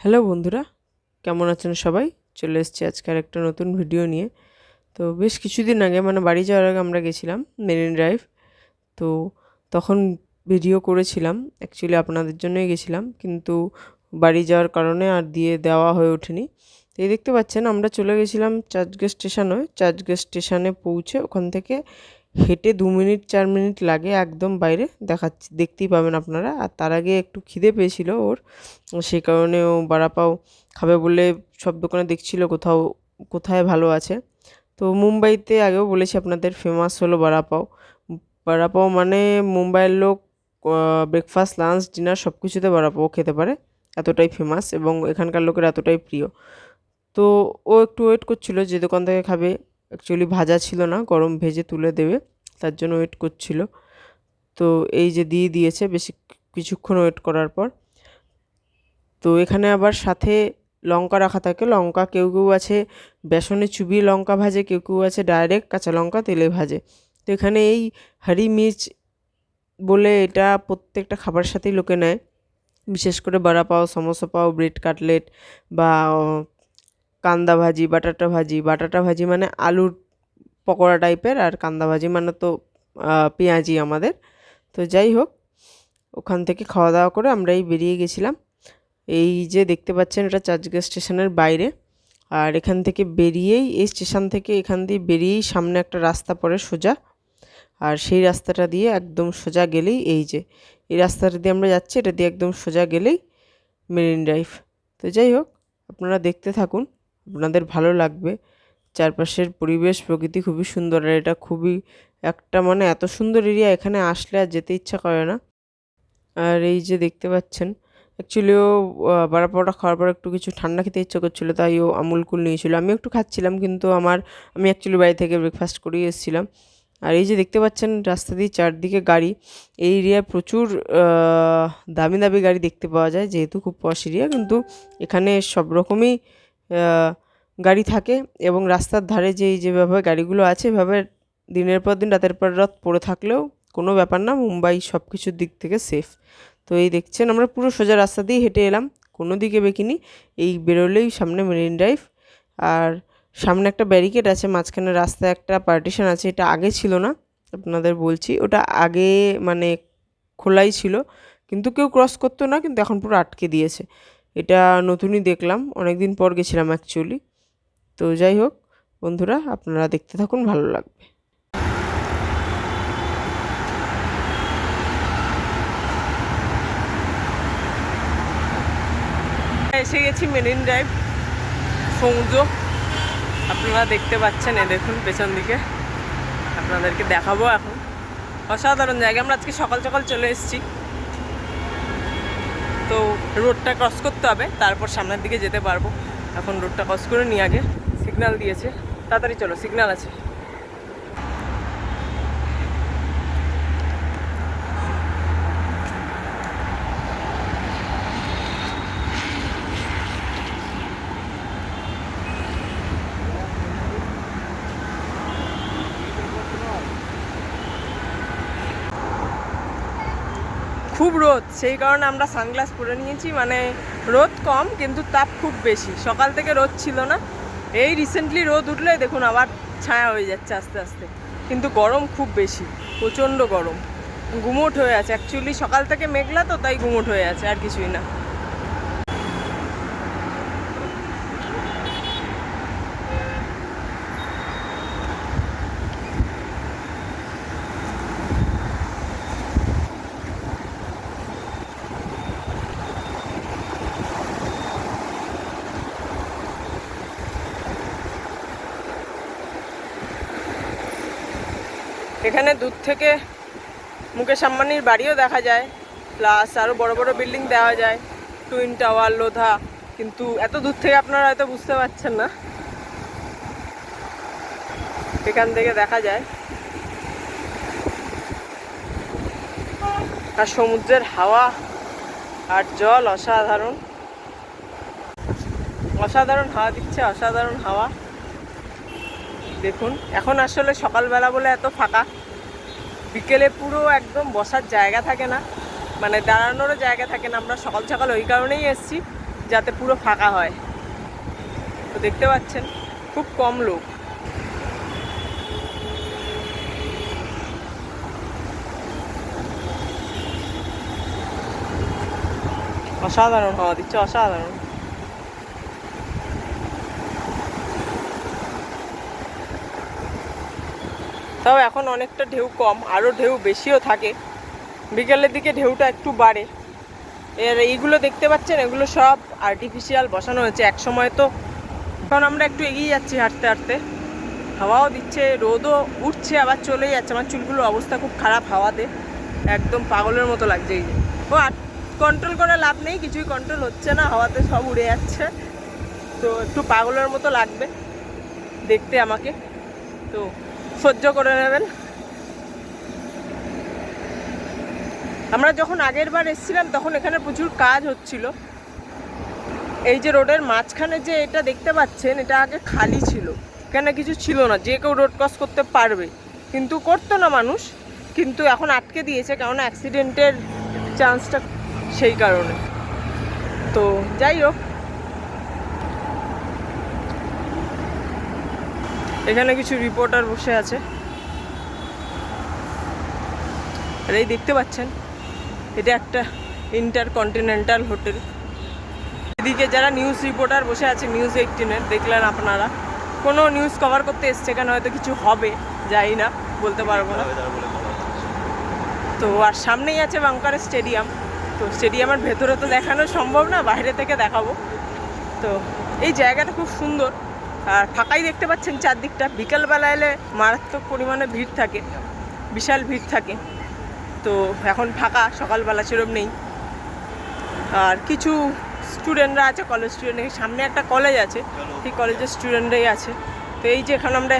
Hello বন্ধুরা, কেমন আছেন সবাই? চলে এসেছি আজকের একটা নতুন ভিডিও নিয়ে। তো বেশ কিছুদিন আগে মানে বাড়ি যাওয়ার আগে আমরা গেছিলাম মেরিন ড্রাইভ। তো তখন ভিডিও করেছিলাম অ্যাকচুয়ালি আপনাদের জন্যই গেছিলাম, কিন্তু বাড়ি যাওয়ার কারণে আর দিয়ে দেওয়া হয়ে ওঠেনি। তো এই দেখতে পাচ্ছেন, আমরা চলে গেছিলাম চার্চগেট স্টেশনে। চার্চগেট স্টেশনে পৌঁছে ওখান থেকে হেঁটে দু মিনিট, চার মিনিট লাগে একদম বাইরে দেখাচ্ছি, দেখতেই পাবেন আপনারা। আর তার আগে একটু খিদে পেয়েছিল ওর সেই কারণে ও বড়াপাও খাবে বলে সব দোকানে দেখছিল কোথাও, কোথায় ভালো আছে। তো মুম্বাইতে আগেও বলেছি আপনাদের ফেমাস হলো বড়াপাও বড়াপাও মানে মুম্বাইয়ের লোক ব্রেকফাস্ট লাঞ্চ ডিনার সব কিছুতে বড়াপাও খেতে পারে। এতটাই ফেমাস এবং এখানকার লোকের এতটাই প্রিয়। তো ও একটু ওয়েট করছিল যে দোকান থেকে খাবে। অ্যাকচুয়ালি ভাজা ছিল না, গরম ভেজে তুলে দেবে, তার জন্য ওয়েট করছিল। তো এই যে দিয়ে দিয়েছে, বেশি কিছুক্ষণ ওয়েট করার পর। তো এখানে আবার সাথে লঙ্কা রাখা থাকে, লঙ্কা কেউ কেউ আছে বেসনে চুবিয়ে লঙ্কা ভাজে, কেউ কেউ আছে ডাইরেক্ট কাঁচা লঙ্কা তেলে ভাজে। তো এখানে এই হারি মির্চ বলে এটা প্রত্যেকটা খাবার সাথেই লোকে নেয়। বিশেষ করে বড়া পাও, সমোসা পাও, ব্রেড কাটলেট বা কান্দা ভাজি, বাটাটা ভাজি। বাটাটা ভাজি মানে আলুর পকোড়া টাইপের আর কান্দা ভাজি মানে তো পেঁয়াজি আমাদের। তো যাই হোক, ওখান থেকে খাওয়া দাওয়া করে আমরাই বেরিয়ে গেছিলাম। এই যে দেখতে পাচ্ছেন এটা চার্চগেট স্টেশনের বাইরে। আর এখান থেকে বেরিয়েই, এই স্টেশন থেকে এখান দিয়ে বেরিয়েই সামনে একটা রাস্তা পড়ে সোজা। আর সেই রাস্তাটা দিয়ে একদম সোজা গেলেই এই যে, এই রাস্তাটা দিয়ে আমরা যাচ্ছি, এটা দিয়ে একদম সোজা গেলেই মেরিন ড্রাইভ। তো যাই হোক, আপনারা দেখতে থাকুন। আপনাদের ভালো লাগবে। চারপাশের পরিবেশ প্রকৃতি খুবই সুন্দর আর এটা খুবই একটা মানে এত সুন্দর এরিয়া এখানে আসলে আর যেতে ইচ্ছা করে না। আর এই যে দেখতে পাচ্ছেন অ্যাকচুয়ালি ও বড়া পাওয়াটা খাওয়ার পর একটু কিছু ঠান্ডা খেতে ইচ্ছে করছিল, তাই ও আমুল কুল নিয়েছিল। আমি একটু খাচ্ছিলাম কিন্তু আমার, আমি অ্যাকচুয়ালি বাড়ি থেকে ব্রেকফাস্ট করেই এসেছিলাম। আর এই যে দেখতে পাচ্ছেন রাস্তা দিয়ে চারদিকে গাড়ি, এই এরিয়ায় প্রচুর দামি দামি গাড়ি দেখতে পাওয়া যায়, যেহেতু খুব পশ এরিয়া, কিন্তু এখানে সব রকমই গাড়ি থাকে এবং রাস্তার ধারে যেই যেভাবে গাড়িগুলো আছে, এভাবে দিনের পর দিন রাতের পর রাত পড়ে থাকলেও কোনো ব্যাপার না, মুম্বাই সব কিছুর দিক থেকে সেফ তো এই দেখছেন আমরা পুরো সোজা রাস্তা দিয়ে হেঁটে এলাম, কোনো দিকে বেকিনি, এই বেরোলেই সামনে মেরিন ড্রাইভ। আর সামনে একটা ব্যারিকেড আছে, মাঝখানে রাস্তায় একটা পার্টিশন আছে, এটা আগে ছিল না, আপনাদের বলছি, ওটা আগে মানে খোলাই ছিল, কিন্তু কেউ ক্রস করতো না, কিন্তু এখন পুরো আটকে দিয়েছে। এটা নতুনই দেখলাম অনেক দিন পর গেছিলাম অ্যাকচুয়ালি তো যাই হোক, বন্ধুরা, আপনারা দেখতে থাকুন, ভালো লাগবে। এসে গেছি মেরিন ড্রাইভ সমুদ্র আপনারা দেখতে পাচ্ছেন এ দেখুন, পেছন দিকে। আপনাদেরকে দেখাবো এখন। অসাধারণ জায়গা। আমরা আজকে সকাল সকাল চলে এসেছি। রোডটা ক্রস করতে হবে, তারপর সামনের দিকে যেতে পারব। এখন রোডটা ক্রস করে নিয়ে আগে। সিগনাল দিয়েছে। তাড়াতাড়ি চলো সিগনাল আছে। খুব রোদ, সেই কারণে আমরা সানগ্লাস পরে নিয়েছি। মানে রোদ কম, কিন্তু তাপ খুব বেশি। সকাল থেকে রোদ ছিল না। এই রিসেন্টলি রোদ উঠলে দেখুন আবার ছায়া হয়ে যাচ্ছে আস্তে আস্তে। কিন্তু গরম খুব বেশি, প্রচণ্ড গরম। গুমোট হয়ে আছে। অ্যাকচুয়ালি সকাল থেকে মেঘলা তো, তাই গুমোট হয়ে আছে, আর কিছুই না। এখানে দূর থেকে মুকেশ আম্বানির বাড়িও দেখা যায় প্লাস আরও বড় বড় বিল্ডিং দেওয়া যায় টুইন টাওয়ার লোধা, কিন্তু এত দূর থেকে আপনারা হয়তো বুঝতে পারছেন না। এখান থেকে দেখা যায়। আর সমুদ্রের হাওয়া আর জল অসাধারণ। অসাধারণ হাওয়া দিচ্ছে, অসাধারণ হাওয়া। দেখুন, এখন আসলে সকালবেলা বলে এত ফাঁকা। বিকেলে পুরো একদম বসার জায়গা থাকে না মানে দাঁড়ানোরও জায়গা থাকে না। আমরা সকাল সকাল ওই কারণেই এসেছি, যাতে পুরো ফাঁকা হয়। তো দেখতে পাচ্ছেন, খুব কম লোক। অসাধারণ হওয়া দিচ্ছে, অসাধারণ। তাও এখন অনেকটা ঢেউ কম, আরও ঢেউ বেশিও থাকে। বিকেলের দিকে ঢেউটা একটু বাড়ে। এর এইগুলো দেখতে পাচ্ছেন? এগুলো সব আর্টিফিশিয়াল বসানো হয়েছে। এক সময় তো এখন আমরা একটু এগিয়ে যাচ্ছি হাঁটতে হাঁটতে। হাওয়াও দিচ্ছে, রোদও উঠছে, আবার চলে যাচ্ছে। আমার চুলগুলোর অবস্থা খুব খারাপ হাওয়াতে। একদম পাগলের মতো লাগছে এই যে। ও, আর কন্ট্রোল করে লাভ নেই, কিছুই কন্ট্রোল হচ্ছে না, হাওয়াতে সব উড়ে যাচ্ছে। তো একটু পাগলের মতো লাগবে দেখতে আমাকে। তো সহ্য করে নেবেন। আমরা যখন আগের বার এসেছিলাম, তখন এখানে প্রচুর কাজ হচ্ছিল। এই যে রোডের মাঝখানে যে এটা দেখতে পাচ্ছেন, এটা আগে খালি ছিল। এখানে কিছু ছিল না, যে কেউ রোড ক্রস করতে পারবে। কিন্তু করতো না মানুষ, কিন্তু এখন আটকে দিয়েছে, কেননা অ্যাক্সিডেন্টের চান্সটা সেই কারণে। তো যাই হোক এখানে কিছু রিপোর্টার বসে আছে। আর এই দেখতে পাচ্ছেন, এটা একটা ইন্টারকন্টিনেন্টাল হোটেল এদিকে যারা নিউজ রিপোর্টার বসে আছে নিউজ এইটিনের দেখলেন আপনারা। কোনো নিউজ কভার করতে এসছে এখানে হয়তো কিছু হবে, যাই না, বলতে পারব না। তো আর সামনেই আছে বাংকারের স্টেডিয়াম তো স্টেডিয়ামের ভেতরে তো দেখানো সম্ভব না, বাইরে থেকে দেখাবো। তো এই জায়গাটা খুব সুন্দর। আর ফাঁকাই দেখতে পাচ্ছেন চারদিকটা। বিকালবেলা এলে মারাত্মক পরিমাণে ভিড় থাকে, বিশাল ভিড় থাকে। তো এখন ফাঁকা, সকালবেলা সেরম নেই। আর কিছু স্টুডেন্টরা আছে কলেজ স্টুডেন্ট সামনে একটা কলেজ আছে। সেই কলেজের স্টুডেন্টরাই আছে। তো এই যে এখন আমরা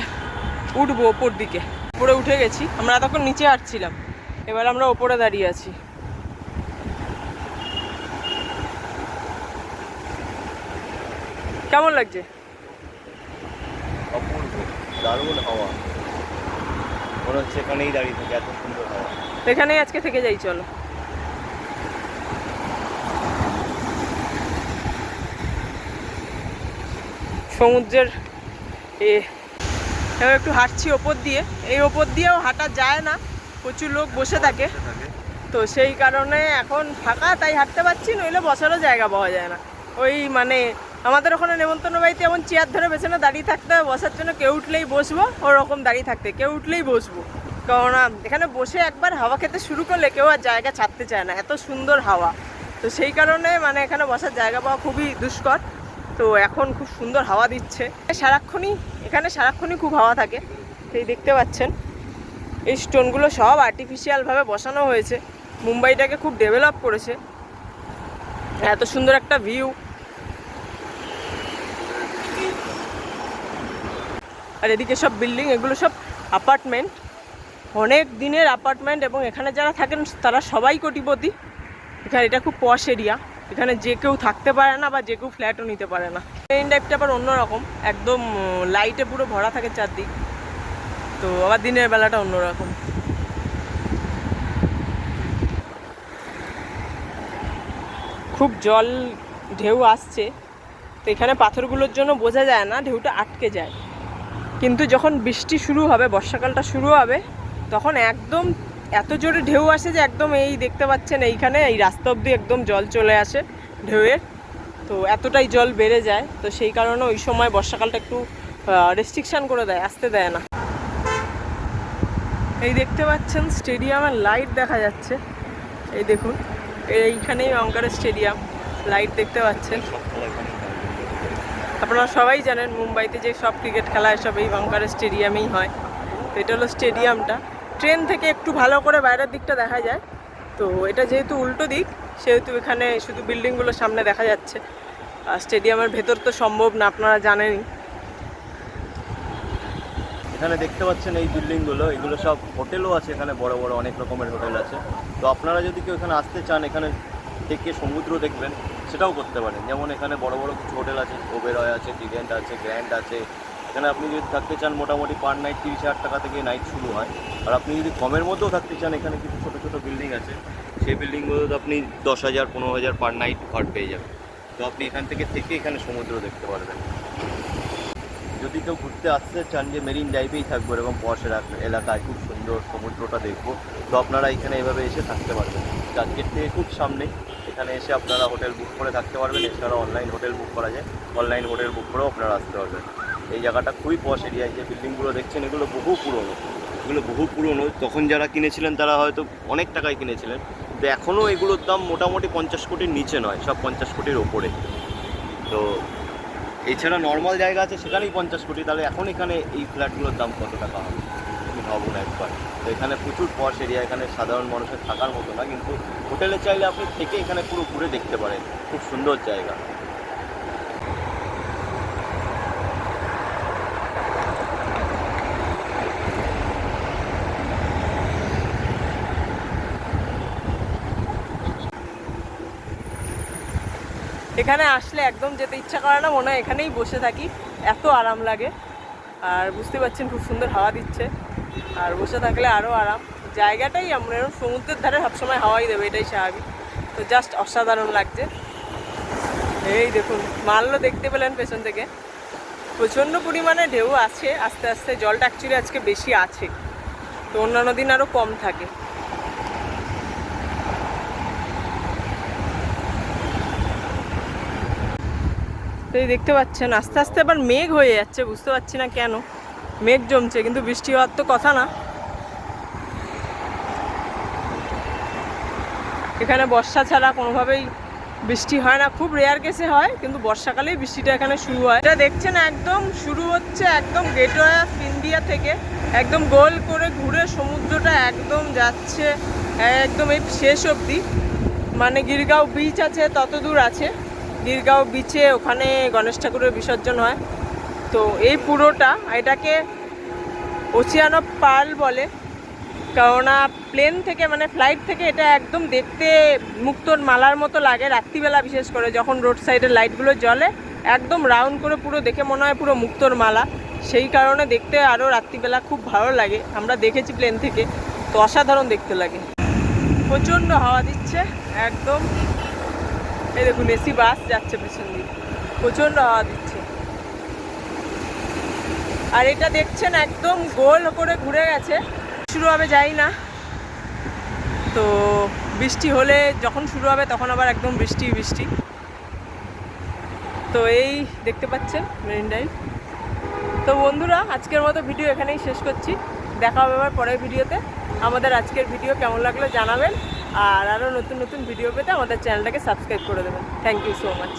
উঠবো ওপর দিকে। উপরে উঠে গেছি, আমরা তখন নিচে হাঁটছিলাম। এবার আমরা ওপরে দাঁড়িয়ে আছি। কেমন লাগছে? দারুণ হাওয়া। মনে হচ্ছে এখানেই দাঁড়িয়ে থাকে, এত সুন্দর হাওয়া। এখানেই আজকে থেকে যাই, চলো। সমুদ্রের এ, এবার একটু হাঁটছি ওপর দিয়ে। এই ওপর দিয়েও হাঁটা যায় না, প্রচুর লোক বসে থাকে। তো সেই কারণে এখন ফাঁকা, তাই হাঁটতে পারছি, নইলে বসারও জায়গা পাওয়া যায় না। ওই মানে আমাদের ওখানে নেমন্তন্ন বাড়িতে এমন চেয়ার ধরে বেছে না দাঁড়িয়ে থাকতে হবে বসার জন্য কেউ উঠলেই বসবো, ওরকম দাঁড়িয়ে থাকতে, কেউ উঠলেই বসবো। কেননা এখানে বসে একবার হাওয়া খেতে শুরু করলে কেউ আর জায়গা ছাড়তে চায় না, এত সুন্দর হাওয়া। তো সেই কারণে মানে এখানে বসার জায়গা পাওয়া খুবই দুষ্কর। তো এখন খুব সুন্দর হাওয়া দিচ্ছে। সারাক্ষণই, এখানে সারাক্ষণই খুব হাওয়া থাকে সেই দেখতে পাচ্ছেন। এই স্টোনগুলো সব আর্টিফিশিয়ালভাবে বসানো হয়েছে। মুম্বাইটাকে খুব ডেভেলপ করেছে। এত সুন্দর একটা ভিউ আর এদিকে সব বিল্ডিং এগুলো সব অ্যাপার্টমেন্ট অনেক দিনের অ্যাপার্টমেন্ট এবং এখানে যারা থাকেন, তারা সবাই কোটিপতি। এখানে এটা খুব পশ এরিয়া এখানে যে কেউ থাকতে পারে না বা যে কেউ ফ্ল্যাটও নিতে পারে না। মেইন ড্রাইভটা আবার অন্যরকম। একদম লাইটে পুরো ভরা থাকে চারদিক। তো আবার দিনের বেলাটা অন্যরকম। খুব জল, ঢেউ আসছে। তো এখানে পাথরগুলোর জন্য বোঝা যায় না, ঢেউটা আটকে যায়। কিন্তু যখন বৃষ্টি শুরু হবে, বর্ষাকালটা শুরু হবে, তখন একদম এত জোরে ঢেউ আসে যে একদম এই দেখতে পাচ্ছেন এইখানে, এই রাস্তা অবধি একদম জল চলে আসে ঢেউয়ের। তো এতটাই জল বেড়ে যায়, তো সেই কারণে ওই সময় বর্ষাকালটা একটু রেস্ট্রিকশান করে দেয়, আসতে দেয় না। এই দেখতে পাচ্ছেন স্টেডিয়ামের লাইট দেখা যাচ্ছে। এই দেখুন, এইখানেই অঙ্কারের স্টেডিয়াম লাইট দেখতে পাচ্ছেন সব খেলা এখানেই হয়। আপনারা সবাই জানেন মুম্বাইতে যে সব ক্রিকেট খেলা হয় সব এই বাংকারের স্টেডিয়ামেই হয়। তো এটা হলো স্টেডিয়ামটা। ট্রেন থেকে একটু ভালো করে বাইরের দিকটা দেখা যায়। তো এটা যেহেতু উল্টো দিক, সেহেতু এখানে শুধু বিল্ডিংগুলো সামনে দেখা যাচ্ছে। আর স্টেডিয়ামের ভেতর তো সম্ভব না, আপনারা জানেনই। এখানে দেখতে পাচ্ছেন এই বিল্ডিংগুলো, এগুলো সব হোটেলও আছে এখানে, বড় বড় অনেক রকমের হোটেল আছে। তো আপনারা যদি কেউ এখানে আসতে চান, এখানে থেকে সমুদ্র দেখবেন। সেটাও করতে পারেন। যেমন এখানে বড় বড় কিছু হোটেল আছে ওবেরয় আছে ডিগেন্ট আছে গ্র্যান্ড আছে। এখানে আপনি যদি থাকতে চান মোটামুটি পার নাইট তিরিশ হাজার টাকা থেকে নাইট শুরু হয়। আর আপনি যদি কমের মধ্যেও থাকতে চান, এখানে কিছু ছোটো ছোটো বিল্ডিং আছে। সেই বিল্ডিংগুলোতে আপনি দশ হাজার, পনেরো হাজার পার নাইট ঘর পেয়ে যাবেন। তো আপনি এখান থেকে থেকে এখানে সমুদ্র দেখতে পারবেন। যদি কেউ ঘুরতে আসতে চান যে মেরিন ড্রাইভেই থাকব এরকম পশ এলাকা- এলাকায় খুব সুন্দর সমুদ্রটা দেখব, তো আপনারা এখানে এভাবে এসে থাকতে পারবেন। চার্চগেট থেকে খুব সামনে এখানে এসে আপনারা হোটেল বুক করে থাকতে পারবেন। এছাড়া অনলাইন হোটেল বুক করা যায়। অনলাইন হোটেল বুক করেও আপনারা আসতে পারবেন। এই জায়গাটা খুবই পশ এরিয়া যে বিল্ডিংগুলো দেখছেন, এগুলো বহু পুরনো। এগুলো বহু পুরনো। তখন যারা কিনেছিলেন, তারা হয়তো অনেক টাকায় কিনেছিলেন। তো এখনও এগুলোর দাম মোটামুটি পঞ্চাশ কোটির নিচে নয়, সব পঞ্চাশ কোটির ওপরে। তো এছাড়া নর্মাল জায়গা আছে, সেখানেই পঞ্চাশ কোটি। তাহলে এখন এখানে এই ফ্ল্যাটগুলোর দাম কত টাকা হবে? ভাবুন একবার। তো এখানে প্রচুর পশ এরিয়া এখানে সাধারণ মানুষের থাকার মতো না, কিন্তু হোটেলে চাইলে আপনি থেকে এখানে পুরো ঘুরে দেখতে পারেন। খুব সুন্দর জায়গা। এখানে আসলে একদম যেতে ইচ্ছা করে না, মনে হয় এখানেই বসে থাকি। এত আরাম লাগে। আর বুঝতে পারছেন খুব সুন্দর হাওয়া দিচ্ছে। আর বসে থাকলে আরও আরাম। জায়গাটাই এমন এরকম সমুদ্রের ধারে সবসময় হাওয়াই দেবে, এটাই স্বাভাবিক। তো জাস্ট অসাধারণ লাগছে। এই দেখুন মাল্য দেখতে পেলেন পেছন থেকে। প্রচণ্ড পরিমাণে ঢেউ আছে, আস্তে আস্তে জলটা অ্যাকচুয়ালি আজকে বেশি আছে। তো অন্যান্য দিন আরও কম থাকে। তো দেখতে পাচ্ছেন, আস্তে আস্তে আবার মেঘ হয়ে যাচ্ছে, বুঝতে পারছি না কেন। মেঘ জমছে, কিন্তু বৃষ্টি হওয়ার তো কথা না। এখানে বর্ষা ছাড়া কোনোভাবেই বৃষ্টি হয় না। খুব রেয়ার কেসে হয়, কিন্তু বর্ষাকালেই বৃষ্টিটা এখানে শুরু হয়। এটা দেখছেন, একদম শুরু হচ্ছে একদম গেটওয়ে অফ ইন্ডিয়া থেকে। একদম গোল করে ঘুরে সমুদ্রটা একদম যাচ্ছে, একদম এই শেষ অবধি। মানে গিরগাঁও বিচ আছে তত দূর আছে। গিরগাঁও বিচে ওখানে গণেশ ঠাকুরের বিসর্জন হয়। তো এই পুরোটা এটাকে ওসিয়ান পার্ল বলে। কেননা প্লেন থেকে মানে ফ্লাইট থেকে এটা একদম দেখতে মুক্তোর মালার মতো লাগে রাত্রিবেলা বিশেষ করে, যখন রোড সাইডের লাইটগুলো জ্বলে, একদম রাউন্ড করে পুরো দেখে মনে হয় পুরো মুক্তোর মালা। সেই কারণে দেখতে আরও রাত্রিবেলা খুব ভালো লাগে। আমরা দেখেছি প্লেন থেকে, তো অসাধারণ দেখতে লাগে। প্রচণ্ড হাওয়া দিচ্ছে, একদম। এই দেখুন, এসি বাস যাচ্ছে পেছন দিয়ে প্রচণ্ড হাওয়া দিচ্ছে। আর এটা দেখছেন একদম গোল করে ঘুরে গেছে। শুরু হবে, যাই না। তো বৃষ্টি হলে যখন শুরু হবে, তখন আবার একদম বৃষ্টি বৃষ্টি। তো এই দেখতে পাচ্ছেন, মেরিন ড্রাইভ। তো বন্ধুরা, আজকের মতো ভিডিও এখানেই শেষ করছি। দেখা হবে আবার পরের ভিডিওতে। আমাদের আজকের ভিডিও কেমন লাগল জানাবেন। আর আরও নতুন নতুন ভিডিও পেতে আমাদের চ্যানেলটাকে সাবস্ক্রাইব করে দেবেন। Thank you so much.